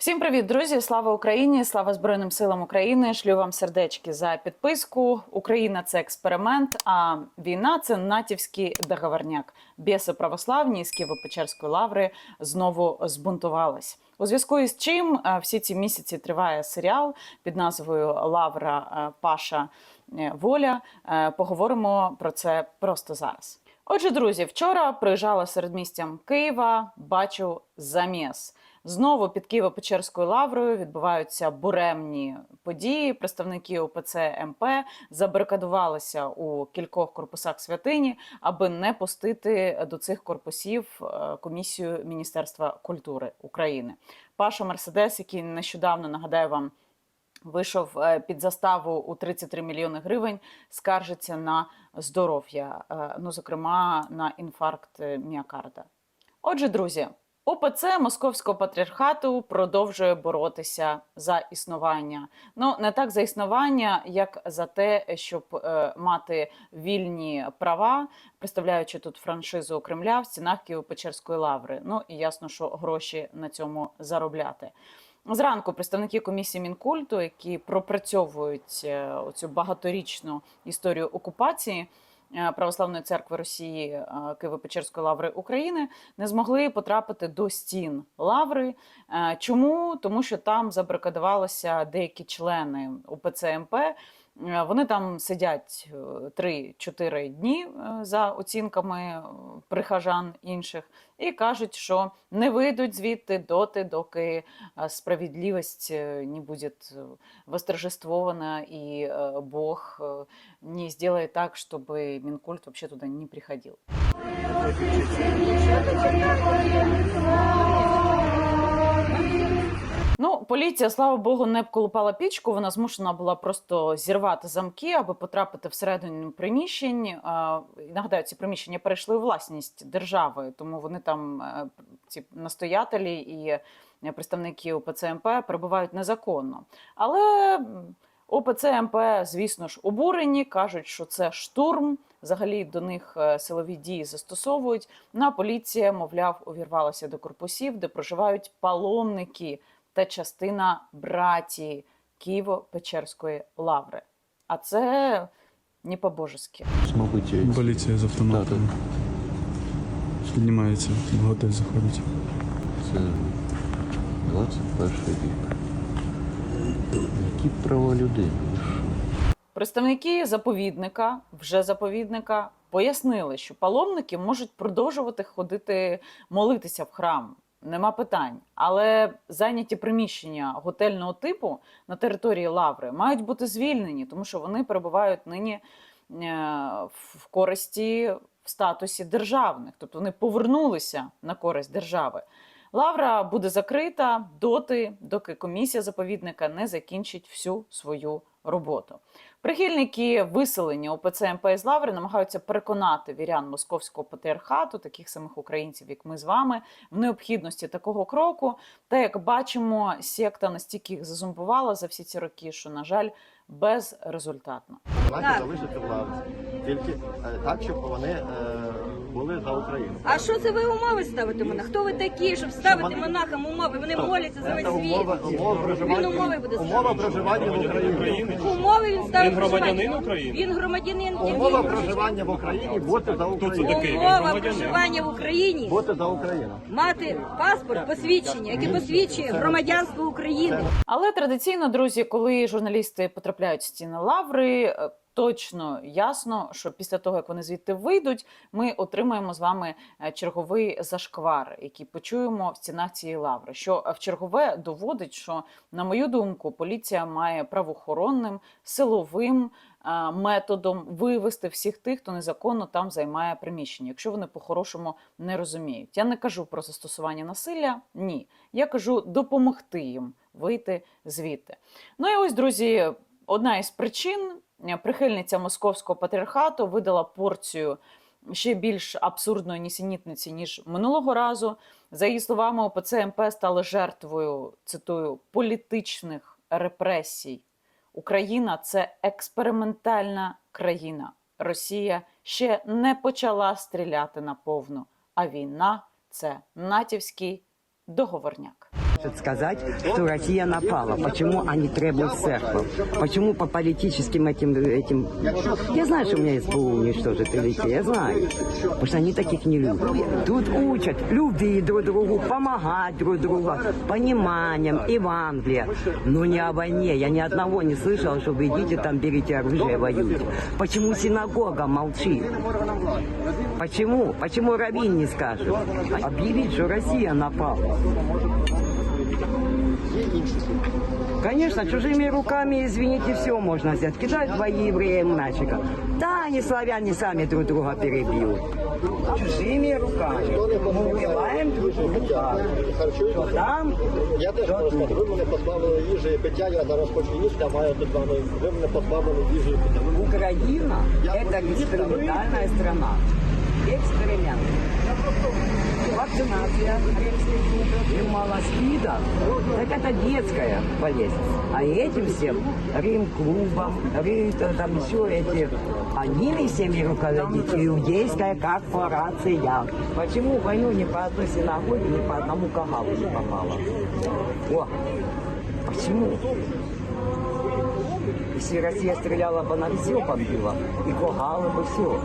Всім привіт, друзі! Слава Україні! Слава Збройним силам України! Шлю вам сердечки за підписку. Україна це експеримент, а війна це натівський договорняк. Біси православні з Києво-Печерської лаври знову збунтувались. У зв'язку із чим е, всі ці місяці триває серіал під назвою Лавра е, Паша е, Воля. Поговоримо про це просто зараз. Отже, друзі, вчора приїжджала середмістям Києва, бачу заміс. Знову під Києво-Печерською лаврою відбуваються буремні події. Представники ОПЦ МП забарикадувалися у кількох корпусах святині, аби не пустити до цих корпусів е, комісію Міністерства культури України. Паша Мерседес, який нещодавно нагадаю вам. Вийшов е, під заставу у 33 мільйони гривень, скаржиться на здоров'я, е, ну зокрема на інфаркт міокарда. Отже, друзі, ОПЦ Московського патріархату продовжує боротися за існування. Ну не так за існування, як за те, щоб е, мати вільні права, представляючи тут франшизу Кремля в стінах Києво-Печерської лаври. Ну і ясно, що гроші на цьому заробляти. Зранку представники комісії мінкульту, які пропрацьовують е, оцю багаторічну історію окупації Православної церкви Росії е, Києво-Печерської лаври України, не змогли потрапити до стін лаври. Е, Чому? Тому що там забрикадувалися деякі члени УПЦ МП. Е, Вони там сидять е, 3-4 дні е, за оцінками е, прихожан інших, і кажуть, що не вийдуть звідти доти, доки е, справедливість е, не буде э, восторжествована, и э, Бог э, не сделает так, чтобы Минкульт вообще туда не приходил. Ну, поліція, слава Богу, не колупала пічку. Вона змушена була просто зірвати замки, аби потрапити всередину приміщень. Нагадаю, ці приміщення перейшли у власність держави, тому вони там е, ці настоятелі і е, представники ОПЦ МП перебувають незаконно. Але ОПЦ МП, звісно ж, обурені, кажуть, що це штурм. Взагалі до них е, силові дії застосовують. На поліція, мовляв, увірвалася до корпусів, де проживають паломники та частина братії Києво-Печерської лаври. А це не по-божески. Поліція з автоматами. Піднімається, в готель заходить. це 21 вік. Які права людини? Представники заповідника, вже заповідника, пояснили, що паломники можуть продовжувати ходити молитися в храм. Нема питань, але зайняті приміщення готельного типу на території лаври мають бути звільнені, тому що вони перебувають нині е, в користі в статусі державних, тобто вони повернулися на користь держави. Лавра буде закрита доти, доки комісія заповідника не закінчить всю свою роботу. Прихильники виселення ОПЦ МП Лаври намагаються переконати вірян московського патріархату, таких самих українців, як ми з вами, в необхідності такого кроку. Та як бачимо, секта настільки їх зазумбувала за всі ці роки, що, на жаль, безрезультатно. Давайте залишити владу. Тільки е, так, щоб вони е, були за Україну. А що це ви умови ставите монах? Хто ви такі, щоб ставити монахам умови? Вони моляться за весь світ. умова, умова проживання, Він умови буде умова проживання в Україні. Умови він ставить Він громадянин проживання. України? Він громадянин. Умова проживання в Україні бути за Україну. такий? Умова громадянин? проживання в Україні. Бути за Україну. Мати паспорт, посвідчення, яке посвідчує громадянство України. Але традиційно, друзі, коли журналісти потрапляють в стіни лаври, е, точно ясно, що після того, як вони звідти вийдуть, ми отримаємо з вами е, черговий зашквар, який почуємо в стінах цієї лаври. Що е, в чергове доводить, що, на мою думку, поліція має правоохоронним силовим. е, Методом вивести всіх тих, хто незаконно там займає приміщення, якщо вони по-хорошому не розуміють. Я не кажу про застосування насилля, ні. Я кажу допомогти їм вийти звідти. Ну і ось, друзі, одна із причин прихильниця московського патріархату видала порцію ще більш абсурдної нісенітниці, ніж минулого разу. За її словами, ОПЦ МП стали жертвою, цитую, політичних репресій. Україна це експериментальна країна. Росія ще не почала стріляти наповну, а війна це натівський договорняк. Может сказать, что Россия напала? Почему они требуют церковь? Почему по политическим этим, этим... Я знаю, что у меня СБУ уничтожит или я знаю. Потому что они таких не любят. Тут учат любви друг другу, помогать друг другу, пониманием, Евангелие. Но не о войне. Я ни одного не слышала, что вы идите там, берите оружие, воюете. Почему синагога молчит? Почему? Почему Равин не скажет? Объявить, что Россия напала. Конечно, чужими руками, извините, все можно взять. Кидают двои евреям мальчика. Да, они славяне сами друг друга перебьют. Чужими руками. Мы убиваем друг друга. Что там? Я теж можу сказати, ви мене позбавили їжі і пиття, я зараз хочу їсти, а маю тут вами. Ви мене позбавили їжі і пиття. Ви Украина – это экспериментальная страна. Эксперимент. Вакцинация, им мало спида, так это детская болезнь. А этим всем, Рим-клубом, Рим, там еще эти, одними всеми руководит иудейская корпорация. Почему войну ни по одной синагоге, ни по одному кагалу не попало? О, почему? Если Россия стреляла бы, она все побила. И Когалы бы все.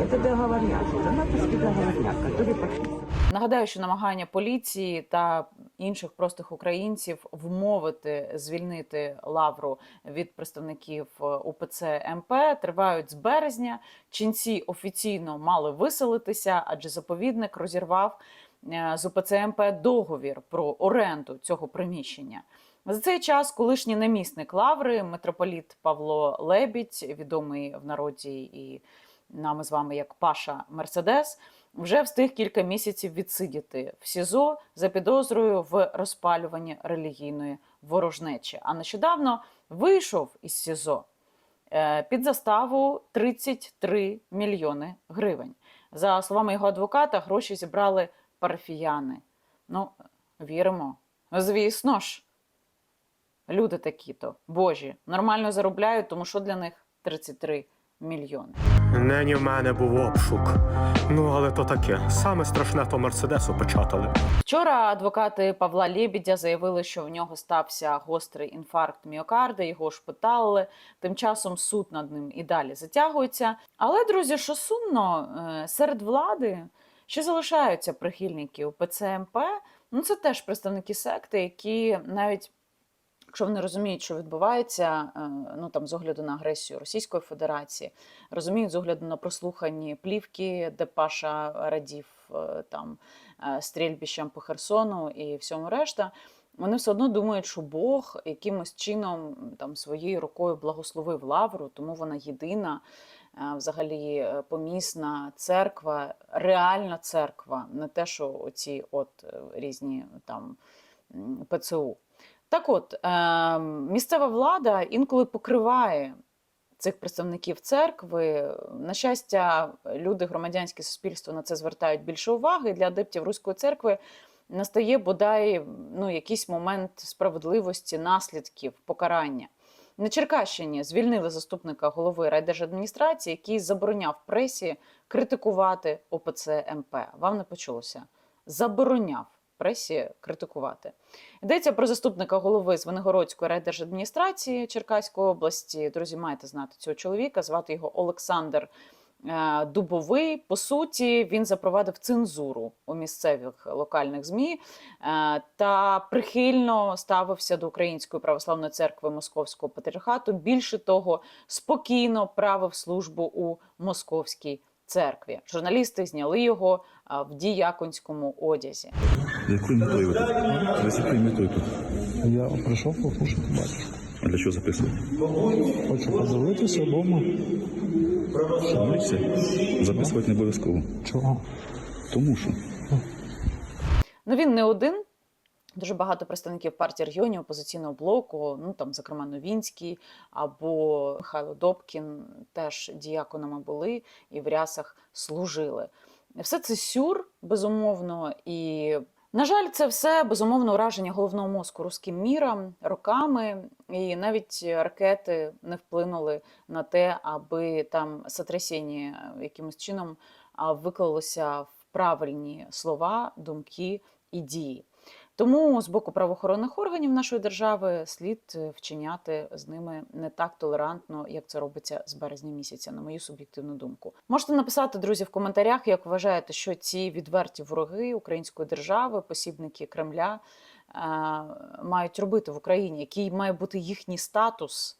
Это договорняк. Это натовский договорняк, который пошли. Нагадаю, що намагання поліції та інших простих українців вмовити звільнити лавру від представників е, УПЦ МП тривають з березня. Ченці офіційно мали виселитися, адже заповідник розірвав е, з УПЦ МП договір про оренду цього приміщення. За цей час колишній намісник лаври, митрополіт Павло Лебідь, відомий в народі і нами з вами як Паша Мерседес, вже встиг кілька місяців відсидіти в СІЗО за підозрою в розпалюванні релігійної ворожнечі. А нещодавно вийшов із СІЗО е, під заставу 33 мільйони гривень. За словами його адвоката, гроші зібрали парафіяни. Ну, віримо. Звісно ж, люди такі-то, божі, нормально заробляють, тому що для них 33 мільйони. Нині в мене був обшук. Ну, але то таке. Саме страшне то Мерседесу печатали. Вчора адвокати Павла Лєбідя заявили, що в нього стався гострий інфаркт міокарда, його шпиталили. Тим часом суд над ним і далі затягується. Але, друзі, що сумно, е, серед влади ще залишаються прихильники УПЦ МП. Ну, це теж представники секти, які навіть якщо вони розуміють, що відбувається, е, ну там з огляду на агресію Російської Федерації, розуміють з огляду на прослухані плівки, де Паша радів е, там е, стрільбищам по Херсону і всьому решта. Вони все одно думають, що Бог якимось чином там своєю рукою благословив лавру, тому вона єдина, взагалі помісна церква, реальна церква, не те, що оці от різні там ПЦУ. Так от, е, місцева влада інколи покриває цих представників церкви. На щастя, люди, громадянське суспільство на це звертають більше уваги. Для адептів Руської церкви настає бодай ну, якийсь момент справедливості, наслідків, покарання. На Черкащині звільнили заступника голови райдержадміністрації, який забороняв пресі критикувати ОПЦ МП. Вам не почулося? Забороняв пресі критикувати. Йдеться про заступника голови Звенигородської райдержадміністрації Черкаської області. Друзі, маєте знати цього чоловіка. Звати його Олександр е, Дубовий. По суті, він запровадив цензуру у місцевих локальних змі е, та прихильно ставився до Української православної церкви Московського патріархату. Більше того, спокійно правив службу у московській церкві. Журналісти зняли його е, в діяконському одязі. Якою метою ви тут? Ви з якою метою тут? Я прийшов покушати батюшку. А для чого записувати? Хочу подивитися вдома. Шануйся. Записувати не обов'язково. Чого? Тому що Ну він не один. Дуже багато представників партії регіонів опозиційного блоку, ну там, зокрема, Новінський або Михайло Добкін, теж діяконами були і в рясах служили. Все це сюр, безумовно, і на жаль, це все безумовно ураження головного мозку руським міром роками, і навіть ракети не вплинули на те, аби там сотрясіння якимось чином виклалося в правильні слова, думки і дії. Тому з боку правоохоронних органів нашої держави слід е, вчиняти з ними не так толерантно, як це робиться з березня місяця, на мою суб'єктивну думку. Можете написати, друзі, в коментарях, як вважаєте, що ці відверті вороги української держави, посібники Кремля, е, мають робити в Україні, який має бути їхній статус.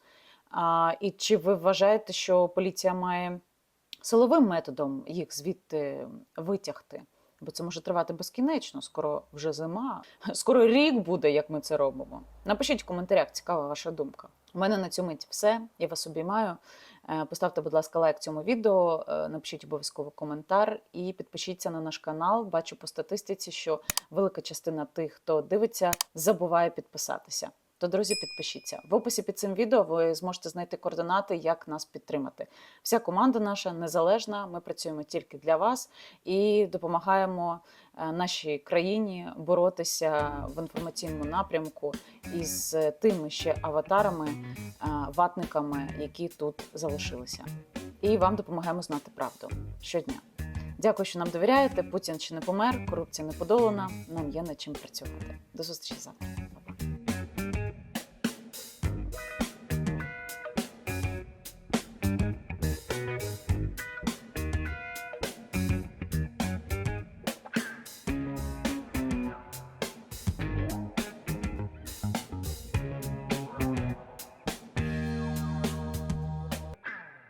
І чи ви вважаєте, що поліція має силовим методом їх звідти витягти? Бо це може тривати безкінечно, скоро вже зима, скоро рік буде, як ми це робимо. Напишіть в коментарях, цікава ваша думка. У мене на мить все. Я вас обіймаю. Е, Поставте, будь ласка, лайк цьому відео, е, напишіть обов'язково коментар і підпишіться на наш канал. Бачу по статистиці, що велика частина тих, хто дивиться, забуває підписатися. То, друзі, підпишіться. В описі під цим відео ви зможете знайти координати, як нас підтримати. Вся команда наша незалежна. Ми працюємо тільки для вас і допомагаємо е, нашій країні боротися в інформаційному напрямку із тими ще аватарами, е, ватниками, які тут залишилися. І вам допомагаємо знати правду щодня. Дякую, що нам довіряєте. Путін ще не помер, корупція не подолана. Нам є над чим працювати. До зустрічі завтра.